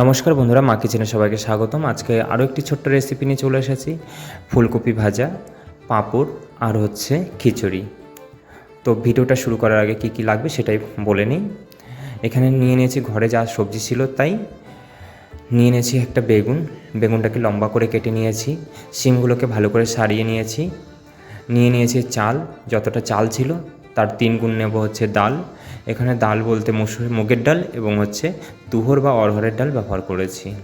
নমস্কার বন্ধুরা, মা কিচেনে সবাইকে স্বাগতম। আজকে আরও একটি ছোট্ট রেসিপি নিয়ে চলে এসেছি। ফুলকপি ভাজা, পাঁপড় আর হচ্ছে খিচুড়ি। তো ভিডিওটা শুরু করার আগে কি কি লাগবে সেটাই বলে নিই। এখানে নিয়ে নিয়েছি, ঘরে যা সবজি ছিল তাই। নিয়ে নিয়েছি একটা বেগুন। বেগুনটাকে লম্বা করে কেটে নিয়েছি। শিমগুলোকে ভালো করে সারিয়ে নিয়েছি। নিয়ে নিয়েছি চাল, যতটা চাল ছিল, তার তিন গুণ নেব হচ্ছে ডাল। এখানে ডাল বলতে মুসুর মুগের ডাল এবং হচ্ছে তুহর বা অরহরের ডাল ব্যবহার করেছি।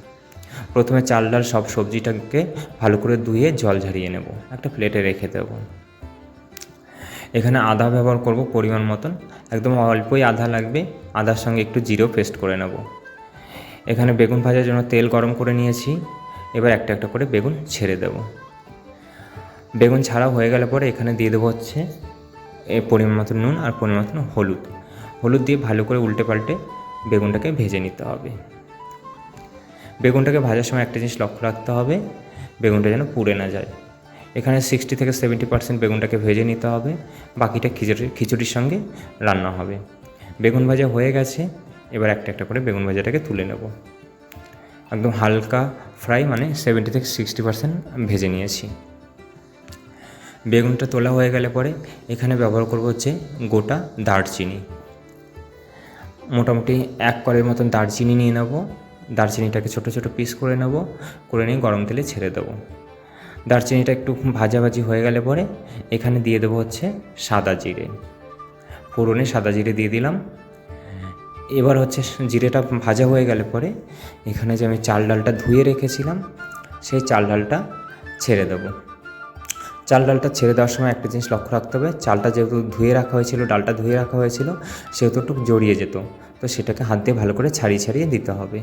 প্রথমে চাল ডাল সব সবজিটাকে ভালো করে ধুয়ে জল ঝরিয়ে নেব, একটা প্লেটে রেখে দেবো। এখানে আদা ব্যবহার করব পরিমাণ মতন, একদম অল্পই আদা লাগবে, আদার সঙ্গে একটু জিরেও পেস্ট করে নেব। এখানে বেগুন ভাজার জন্য তেল গরম করে নিয়েছি, এবার একটা একটা করে বেগুন ছেড়ে দেব। বেগুন ছাড়া হয়ে গেলে পরে এখানে দিয়ে দেবো হচ্ছে এ পরিমাণ মতো নুন আর পরিমাণ মতন হলুদ। হলুদ দিয়ে ভালো করে উল্টে পাল্টে বেগুনটাকে ভেজে নিতে হবে। বেগুনটাকে ভাজার সময় একটা জিনিস লক্ষ্য রাখতে হবে, বেগুনটা যেন পুড়ে না যায়। এখানে সিক্সটি থেকে সেভেন্টি পার্সেন্ট বেগুনটাকে ভেজে নিতে হবে, বাকিটা খিচুড়ি, খিচুড়ির সঙ্গে রান্না হবে। বেগুন ভাজা হয়ে গেছে, এবার একটা একটা করে বেগুন ভাজাটাকে তুলে নেব। একদম হালকা ফ্রাই মানে সেভেন্টি থেকে সিক্সটি পার্সেন্ট ভেজে নিয়েছি। বেগুনটা তোলা হয়ে গেলে পরে এখানে ব্যবহার করব হচ্ছে গোটা দারচিনি। মোটামুটি এক করের মতন দারচিনি নিয়ে নেব। দারচিনিটাকে ছোটো ছোটো পিস করে নেব। করে নিয়ে গরম তেলে ছেড়ে দেবো। দারচিনিটা একটু ভাজাভাজি হয়ে গেলে পরে এখানে দিয়ে দেবো হচ্ছে সাদা জিরে। ফোড়নে সাদা জিরে দিয়ে দিলাম। এবার হচ্ছে জিরেটা ভাজা হয়ে গেলে পরে এখানে যে আমি চাল ডালটা ধুয়ে রেখেছিলাম, সেই চাল ডালটা ছেড়ে দেবো। চাল ডালটা ছেড়ে দেওয়ার সময় একটা জিনিস লক্ষ্য রাখতে হবে। চালটা যেহেতু ধুয়ে রাখা হয়েছিল, ডালটা ধুয়ে রাখা হয়েছিল, সেহেতু একটু জড়িয়ে যেত। তো সেটাকে হাত দিয়ে ভালো করে ছাড়িয়ে ছাড়িয়ে দিতে হবে।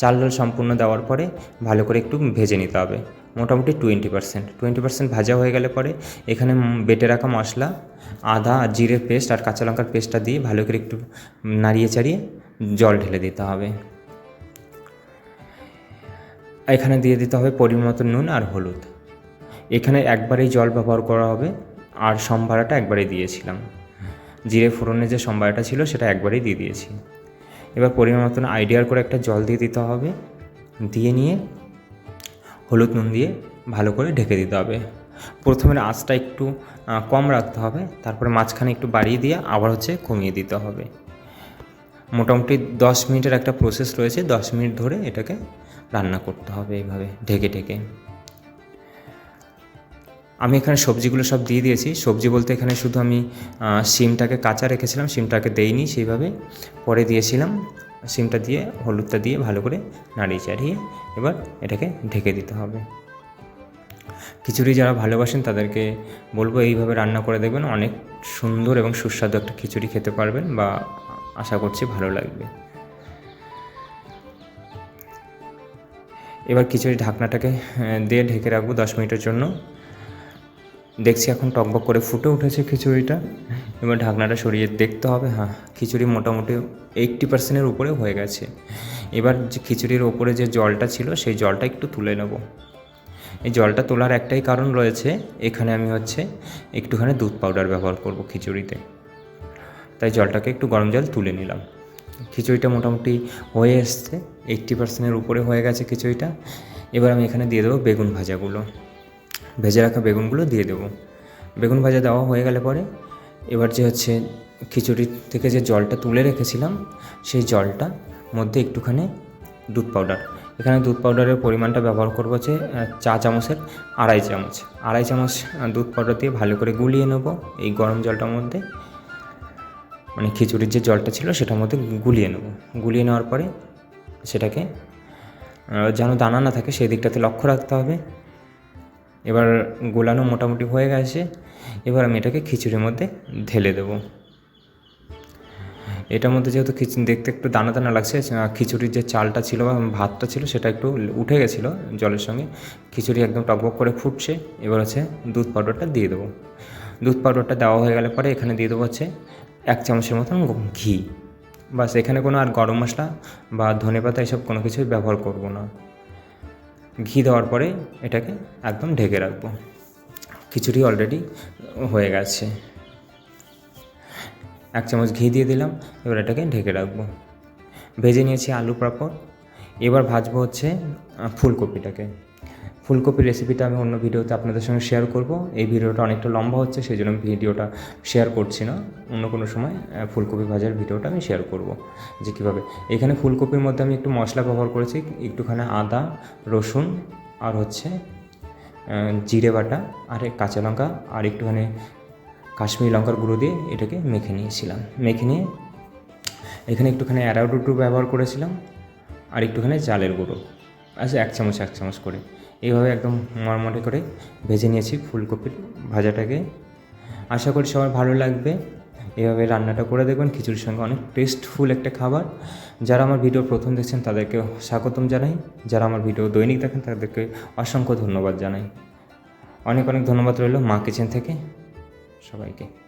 চাল ডাল সম্পূর্ণ দেওয়ার পরে ভালো করে একটু ভেজে নিতে হবে। মোটামুটি টোয়েন্টি পার্সেন্ট। টোয়েন্টি পার্সেন্ট ভাজা হয়ে গেলে পরে এখানে বেটে রাখা মশলা, আদা আর জিরের পেস্ট আর কাঁচা লঙ্কার পেস্টটা দিয়ে ভালো করে একটু নাড়িয়ে চাড়িয়ে জল ঢেলে দিতে হবে। এখানে দিয়ে দিতে হবে পরিমাণ মতো নুন আর হলুদ। এখানে একবারেই জল ব্যবহার করা হবে। আর সম্ভারাটা একবারেই দিয়েছিলাম। জিরে ফোড়নে যে সম্ভারাটা ছিল, সেটা একবারেই দিয়ে দিয়েছি। এবার পরিমাণ মতন আইডিয়ার করে একটা জল দিয়ে দিতে হবে। দিয়ে নিয়ে হলুদ নুন দিয়ে ভালো করে ঢেকে দিতে হবে। প্রথমে আঁচটা একটু কম রাখতে হবে। তারপরে মাঝখানে একটু বাড়িয়ে দিয়ে আবার হচ্ছে কমিয়ে দিতে হবে। মোটামুটি দশ মিনিটের একটা প্রসেস রয়েছে। দশ মিনিট ধরে এটাকে রান্না করতে হবে এইভাবে, ঢেকে ঢেকে। আমি এখানে সবজিগুলো সব দিয়ে দিয়েছি। সবজি বলতে এখানে শুধু আমি সিমটাকে কাঁচা রেখেছিলাম সিমটাকে দেইনি সেইভাবে। পরে দিয়েছিলাম সিমটা দিয়ে, হলুদটা দিয়ে ভালো করে নাড়িয়ে চাড়িয়ে এবার এটাকে ঢেকে দিতে হবে। খিচুড়ি যারা ভালোবাসেন তাদেরকে বলব এইভাবে রান্না করে দেখবেন, অনেক সুন্দর এবং সুস্বাদু একটা খিচুড়ি খেতে পারবেন বা আশা করছি ভালো লাগবে। এবার খিচুড়ি ঢাকনাটাকে দিয়ে ঢেকে রাখব দশ মিনিটের জন্য। দেখছি এখন টকবক করে ফুটে উঠেছে খিচুড়িটা। এবার ঢাকনাটা সরিয়ে দেখতে হবে হ্যাঁ খিচুড়ি মোটামুটি এইট্টি পার্সেন্টের উপরে হয়ে গেছে। এবার যে খিচুড়ির ওপরে যে জলটা ছিল, সেই জলটা একটু তুলে নেব। এই জলটা তোলার একটাই কারণ রয়েছে, এখানে আমি হচ্ছে একটুখানি দুধ পাউডার ব্যবহার করব খিচুড়িতে। তাই জলটাকে একটু গরম জল তুলে নিলাম। খিচুড়িটা মোটামুটি হয়ে এসছে এইট্টি পার্সেন্টের উপরে হয়ে গেছে খিচুড়িটা। এবার আমি এখানে দিয়ে দেবো বেগুন ভাজাগুলো। ভেজে রাখা বেগুনগুলো দিয়ে দেবো। বেগুন ভাজা দেওয়া হয়ে গেলে পরে এবার যে হচ্ছে খিচুড়ি থেকে যে জলটা তুলে রেখেছিলাম, সেই জলটা মধ্যে একটুখানি দুধ পাউডার এখানে দুধ পাউডারের পরিমাণটা ব্যবহার করব হচ্ছে চা চামচের আড়াই চামচ। আড়াই চামচ দুধ পাউডার দিয়ে ভালো করে গুলিয়ে নেব এই গরম জলটার মধ্যে। মানে খিচুড়ির যে জলটা ছিল সেটার মধ্যে গুলিয়ে নেব। গুলিয়ে নেওয়ার পরে সেটাকে যেন দানা না থাকে, সেই দিকটাতে লক্ষ্য রাখতে হবে। এবার গোলানো মোটামুটি হয়ে গেছে। এবার আমি এটাকে খিচুড়ির মধ্যে ঢেলে দেবো। এটার মধ্যে যেহেতু দেখতে একটু দানা দানা লাগছে খিচুড়ির যে চালটা ছিল বা ভাতটা ছিল সেটা একটু উঠে গেছিল জলের সঙ্গে। খিচুড়ি একদম টকবক করে ফুটছে। এবার হচ্ছে দুধ পাউডারটা দিয়ে দেবো। দুধ পাউডারটা দেওয়া হয়ে গেলে পরে এখানে দিয়ে দেবো হচ্ছে এক চামচের মতন ঘি। বাস এখানে কোনো আর গরম মশলা বা ধনে পাতা এসব কোনো কিছুই ব্যবহার করব না। ঘি দেওয়ার পরে এটাকে একদম ঢেকে রাখব। খিচুড়ি অলরেডি হয়ে গেছে। এক চামচ ঘি দিয়ে দিলাম, এবার এটাকে ঢেকে রাখব। ভেজে নিয়েছি আলু পাঁপড়। এবার ভাজবো হচ্ছে ফুলকপিটাকে। ফুলকপির রেসিপিটা আমি অন্য ভিডিওতে আপনাদের সঙ্গে শেয়ার করব। এই ভিডিওটা অনেকটা লম্বা হচ্ছে সেই জন্য ভিডিওটা শেয়ার করছি না। অন্য কোনো সময় ফুলকপি ভাজার ভিডিওটা আমি শেয়ার করব যে কীভাবে। এখানে ফুলকপির মধ্যে আমি একটু মশলা ব্যবহার করেছি, একটুখানি আদা, রসুন, আর হচ্ছে জিরে বাটা, আর কাঁচা লঙ্কা, আর একটুখানি কাশ্মীরি লঙ্কার গুঁড়ো দিয়ে এটাকে মেখে নিয়েছিলাম। মেখে নিয়ে এখানে একটুখানি অ্যারাউডুটু ব্যবহার করেছিলাম, আর একটুখানি চালের গুঁড়ো। আচ্ছা এক চামচ এক চামচ করে। এইভাবে একদম মরমরে করে ভেজে নিয়েছি ফুলকপির ভাজাটাকে। আশা করি সবার ভালো লাগবে। এভাবে রান্নাটা করে দেখবেন, খিচুড়ির সঙ্গে অনেক টেস্টফুল একটা খাবার। যারা আমার ভিডিও প্রথম দেখছেন তাদেরকে স্বাগতম জানাই। যারা আমার ভিডিও দৈনিক দেখেন, তাদেরকে অসংখ্য ধন্যবাদ জানাই। অনেক অনেক ধন্যবাদ রইল মা কিচেন থেকে সবাইকে।